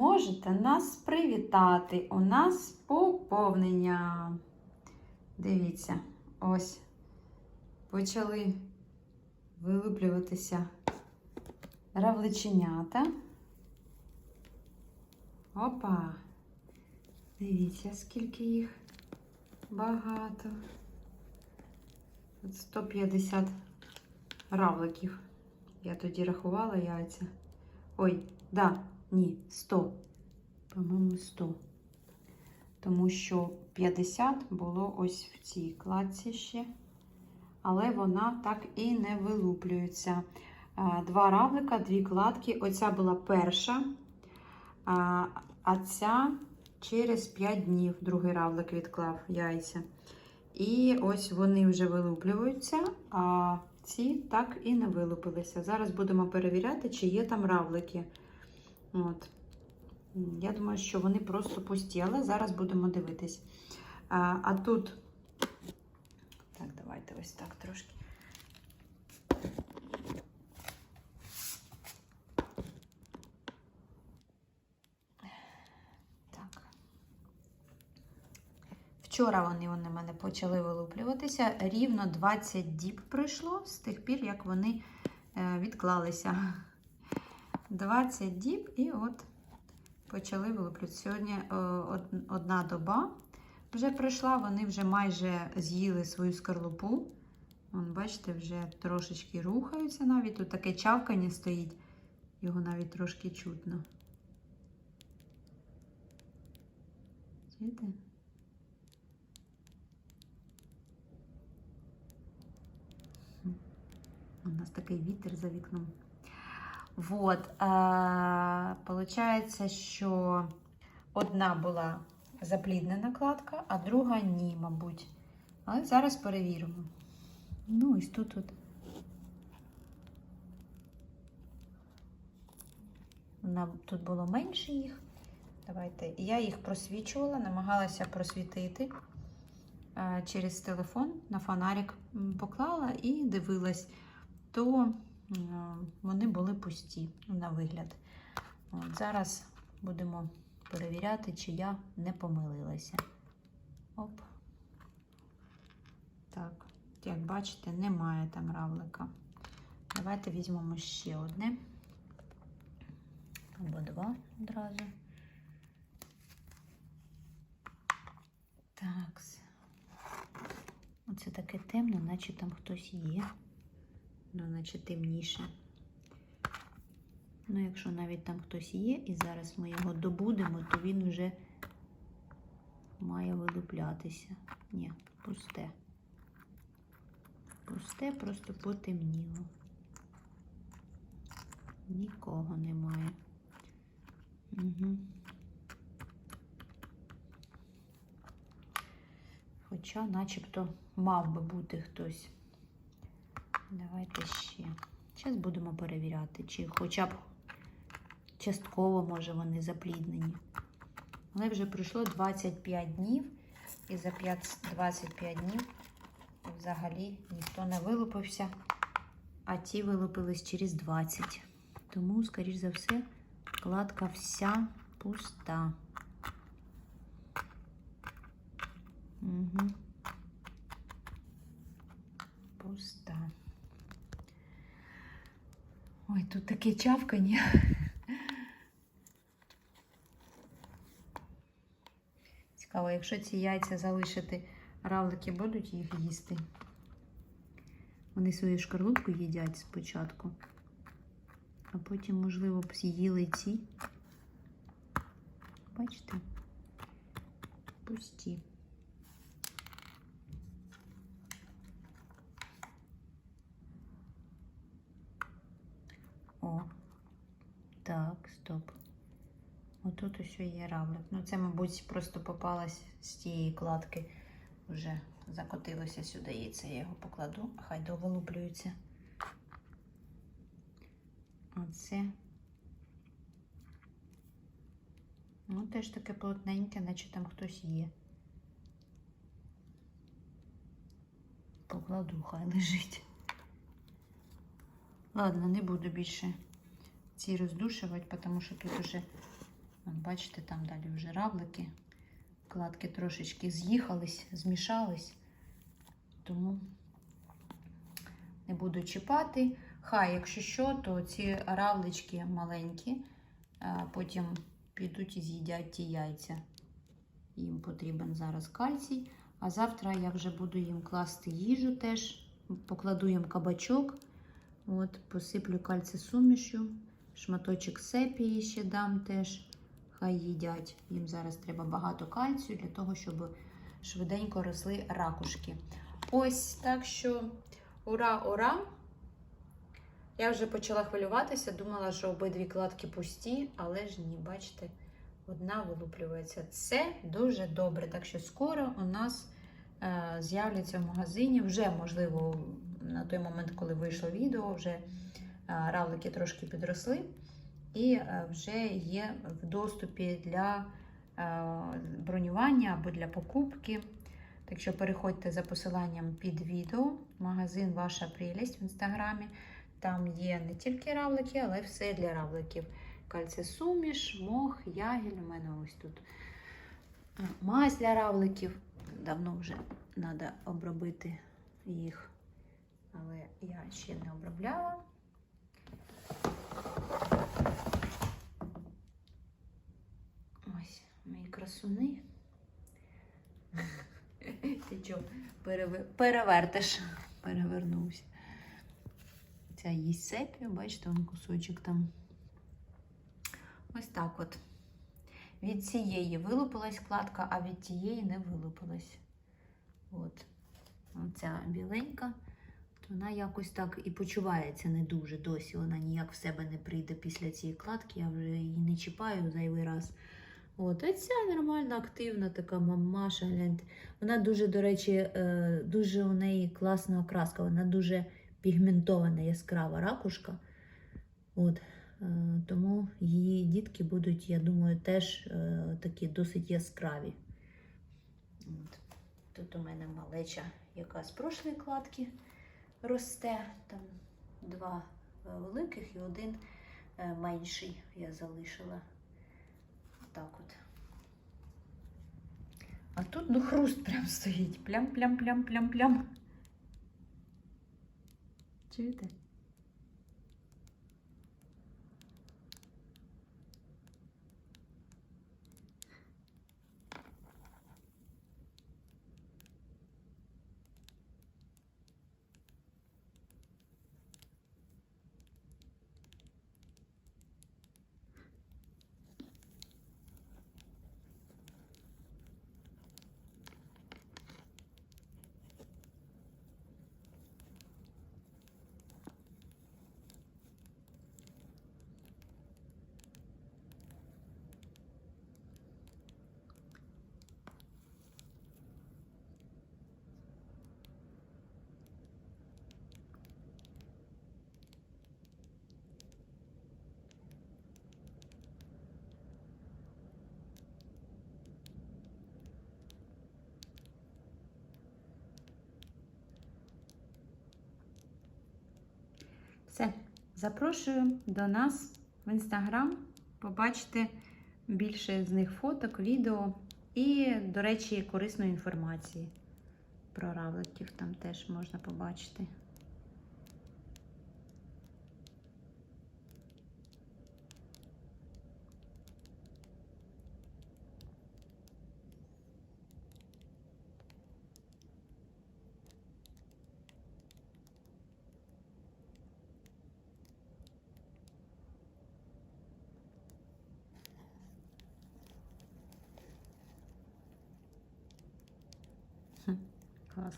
можете нас привітати. У нас поповнення. Дивіться, ось почали вилуплюватися равличенята. Опа! Дивіться, скільки їх багато. Тут 150 равликів. Я тоді рахувала яйця. Ой, да, ні, 100. По-моєму, 100. Тому що 50 було ось в цій кладці ще. Але вона так і не вилуплюється. Два равлика, дві кладки. Оця була перша. А, ця через 5 днів другий равлик відклав яйця. І ось вони вже вилуплюються, а ці так і не вилупилися. Зараз будемо перевіряти, чи є там равлики. От. Я думаю, що вони просто пусті, але зараз будемо дивитись. А, а тут. Так, давайте ось так трошки. Так. Вчора вони у мене почали вилуплюватися. Рівно 20 діб пройшло з тих пір, як вони е, відклалися. 20 діб і от почали вилуплюватися. Сьогодні е, одна доба вже пройшла, вони вже майже з'їли свою скорлупу. Вон, бачите, вже трошечки рухаються навіть. Тут таке чавкання стоїть, його навіть трошки чутно. Чуєте? У нас такий вітер за вікном. Вот, е, получається, що одна була запліднена кладка, а друга ні, мабуть. Але зараз перевіримо. Ну, ось тут. Вона, тут було менше їх. Давайте. Я їх просвічувала, намагалася просвітити через телефон на фонарик поклала і дивилась, то вони були пусті на вигляд. От, зараз будемо перевіряти, чи я не помилилася. Оп. Так, як бачите, немає там равлика. Давайте візьмемо ще одне. Або два одразу. Так. Оце таке темно, наче там хтось є. Ну, наче темніше. Ну, якщо навіть там хтось є, і зараз ми його добудемо, то він вже має вилуплятися. Ні, пусте. Пусте, просто потемніло. Нікого немає. Угу. Хоча начебто мав би бути хтось. Давайте ще. Зараз будемо перевіряти, чи хоча б частково, може, вони запліднені. Але вже пройшло 25 днів, і за 5, 25 днів взагалі ніхто не вилупився, а ті вилупились через 20. Тому, скоріш за все, кладка вся пуста. Угу. Пуста. Ой, тут таке чавкання. Цікаво, якщо ці яйця залишити, равлики будуть їх їсти. Вони свою шкарлупку їдять спочатку, а потім, можливо, б з'їли ці. Бачите? Пусті. Так, стоп. Отут ось є равлик. Ну, це, мабуть, просто попалась з тієї кладки. Вже закотилося сюди яйце. Я його покладу, хай довилуплюється. Оце. Ну, теж таке плотненьке, наче там хтось є. Покладу, хай лежить. Ладно, не буду більше ці роздушувати, тому що тут уже бачите, там далі вже равлики. Кладки трошечки з'їхались, змішались. Тому не буду чіпати. Хай, якщо що, то ці равлички маленькі, потім підуть і з'їдять ті яйця. Їм потрібен зараз кальцій. А завтра я вже буду їм класти їжу теж. Покладу їм кабачок. От, посиплю кальцисумішю. Шматочок сепії ще дам теж. Хай їдять. Їм зараз треба багато кальцію для того, щоб швиденько росли ракушки. Ось так що ура, ура! Я вже почала хвилюватися, думала, що обидві кладки пусті, але ж ні, бачите, одна вилуплюється. Це дуже добре. Так що скоро у нас е, з'являться в магазині. Вже, можливо, на той момент, коли вийшло відео, вже равлики трошки підросли. І е, вже є в доступі для е, бронювання або для покупки. Так що переходьте за посиланням під відео, магазин Ваша прелість в інстаграмі. Там є не тільки равлики, але все для равликів. Кальцисуміш, мох, ягіль. У мене ось тут е, мазь для равликів. Давно вже треба обробити їх, але я ще не обробляла. Ось красуни. Ти чого перевер... перевертиш? Перевернувся. Ця їсть сепію, бачите, он кусочок там. Ось так от. Від цієї вилупилась кладка, а від тієї не вилупилась. От. Оця біленька, то вона якось так і почувається не дуже досі. Вона ніяк в себе не прийде після цієї кладки, я вже її не чіпаю зайвий раз. От, а ця нормальна, активна така мамаша, гляньте. Вона дуже, до речі, е, дуже у неї класна окраска, вона дуже пігментована, яскрава ракушка. От, е, тому її дітки будуть, я думаю, теж е, такі досить яскраві. От. Тут у мене малеча, яка з прошлої кладки росте. Там два великих і один менший я залишила. Так от. А тут ну хруст прям стоїть. Плям-плям-плям-плям-плям. Чуєте? Все, запрошую до нас в інстаграм. побачити більше з них фоток, відео і, до речі, корисної інформації про равликів там теж можна побачити. Клас.